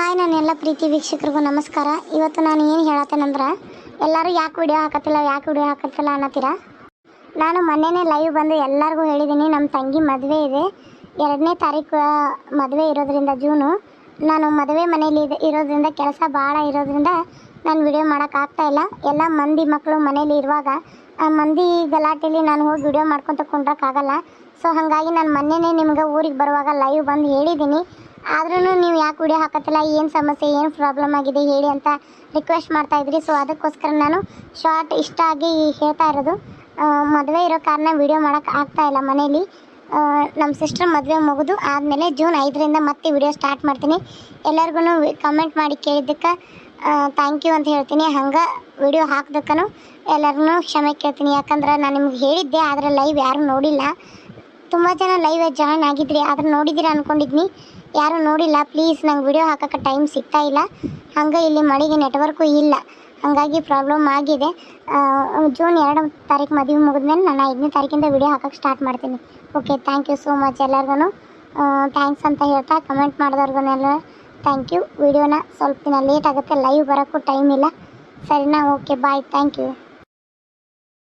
Hi ನನ್ನೆಲ್ಲ ಪ್ರೀತಿ ವೀಕ್ಷಕರಿಗೂ ನಮಸ್ಕಾರ. ಇವತ್ತು ನಾನು ಏನು ಹೇಳತ್ತೇನಂದ್ರೆ ಎಲ್ಲರೂ ಯಾಕೆ ವಿಡಿಯೋ ಹಾಕತ್ತಿಲ್ಲ, ಯಾಕೆ ವಿಡಿಯೋ ಹಾಕತ್ತಿಲ್ಲ ಅನ್ನತ್ತೀರ? ನಾನು ಮೊನ್ನೆನೇ ಲೈವ್ ಬಂದು ಎಲ್ಲರಿಗೂ ಹೇಳಿದ್ದೀನಿ ನಮ್ಮ ತಂಗಿ ಮದುವೆ ಇದೆ. ಎರಡನೇ ತಾರೀಕು ಮದುವೆ ಇರೋದ್ರಿಂದ ಜೂನು ನಾನು ಮದುವೆ ಮನೇಲಿ ಇದೆ, ಇರೋದ್ರಿಂದ ಕೆಲಸ ಭಾಳ ಇರೋದ್ರಿಂದ ನಾನು ವಿಡಿಯೋ ಮಾಡೋಕ್ಕಾಗ್ತಾ ಇಲ್ಲ. ಎಲ್ಲ ಮಂದಿ ಮಕ್ಕಳು ಮನೇಲಿ ಇರುವಾಗ, ಆ, ಮಂದಿ ಗಲಾಟೆಲಿ ನಾನು ಹೋಗಿ ವಿಡಿಯೋ ಮಾಡ್ಕೊತ ಕುಂಡ್ರಕ್ಕಾಗಲ್ಲ ಸೊ ಹಾಗಾಗಿ ನಾನು ಮೊನ್ನೆನೇ ನಿಮ್ಗೆ ಊರಿಗೆ ಬರುವಾಗ ಲೈವ್ ಬಂದು ಹೇಳಿದ್ದೀನಿ ಆದ್ರೂ ನೀವು ಯಾಕೆ ವಿಡಿಯೋ ಹಾಕತ್ತಿಲ್ಲ? ಏನು ಸಮಸ್ಯೆ, ಏನು ಪ್ರಾಬ್ಲಮ್ ಆಗಿದೆ ಹೇಳಿ ಅಂತ ರಿಕ್ವೆಸ್ಟ್ ಮಾಡ್ತಾ ಇದ್ರಿ. ಸೊ ಅದಕ್ಕೋಸ್ಕರ ನಾನು ಶಾರ್ಟ್ ಇಷ್ಟ ಆಗಿ ಹೇಳ್ತಾ ಇರೋದು. ಮದುವೆ ಇರೋ ಕಾರಣ ವಿಡಿಯೋ ಮಾಡೋಕ್ಕೆ ಆಗ್ತಾ ಇಲ್ಲ ಮನೇಲಿ. ನಮ್ಮ ಸಿಸ್ಟರ್ ಮದುವೆ ಮುಗಿದು ಆದಮೇಲೆ ಜೂನ್ ಐದರಿಂದ ಮತ್ತೆ ವಿಡಿಯೋ ಸ್ಟಾರ್ಟ್ ಮಾಡ್ತೀನಿ. ಎಲ್ಲರಿಗೂ ಕಮೆಂಟ್ ಮಾಡಿ ಕೇಳಿದ್ದಕ್ಕೆ ಥ್ಯಾಂಕ್ ಯು ಅಂತ ಹೇಳ್ತೀನಿ. ಹಂಗೆ ವಿಡಿಯೋ ಹಾಕ್ದಕ್ಕೂ ಎಲ್ಲರಿಗೂ ಕ್ಷಮೆ ಕೇಳ್ತೀನಿ. ಯಾಕಂದ್ರೆ ನಾನು ನಿಮ್ಗೆ ಹೇಳಿದ್ದೆ, ಆದರೆ ಲೈವ್ ಯಾರೂ ನೋಡಿಲ್ಲ. ತುಂಬ ಜನ ಲೈವ್ ಜಾಯ್ನ್ ಆಗಿದ್ರಿ, ಆದ್ರೆ ನೋಡಿದ್ದೀರಾ ಅಂದ್ಕೊಂಡಿದ್ನಿ ಯಾರೂ ನೋಡಿಲ್ಲ. ಪ್ಲೀಸ್ ನಂಗೆ ವಿಡಿಯೋ ಹಾಕೋಕ್ಕೆ ಟೈಮ್ ಸಿಗ್ತಾ ಇಲ್ಲ. ಹಂಗೆ ಇಲ್ಲಿ ಮಳೆಗೆ ನೆಟ್ವರ್ಕು ಇಲ್ಲ. ಹಾಗಾಗಿ ಪ್ರಾಬ್ಲಮ್ ಆಗಿದೆ. ಜೂನ್ ಎರಡು ತಾರೀಕು ಮದುವೆ ಮುಗಿದ್ಮೇಲೆ ನಾನು ಐದನೇ ತಾರೀಕಿಂದ ವಿಡಿಯೋ ಹಾಕೋಕ್ಕೆ ಸ್ಟಾರ್ಟ್ ಮಾಡ್ತೀನಿ. Okay thank you so much ಎಲ್ಲರಿಗೂ ಥ್ಯಾಂಕ್ಸ್ ಅಂತ ಹೇಳ್ತಾ ಕಮೆಂಟ್ ಮಾಡಿದವ್ರಿಗೂನೆಲ್ಲ ಥ್ಯಾಂಕ್ ಯು ವಿಡಿಯೋನ ಸ್ವಲ್ಪ ದಿನ ಲೇಟ್ ಆಗುತ್ತೆ. ಲೈವ್ ಬರೋಕ್ಕೂ ಟೈಮ್ ಇಲ್ಲ. ಸರಿನಾ? Okay bye thank you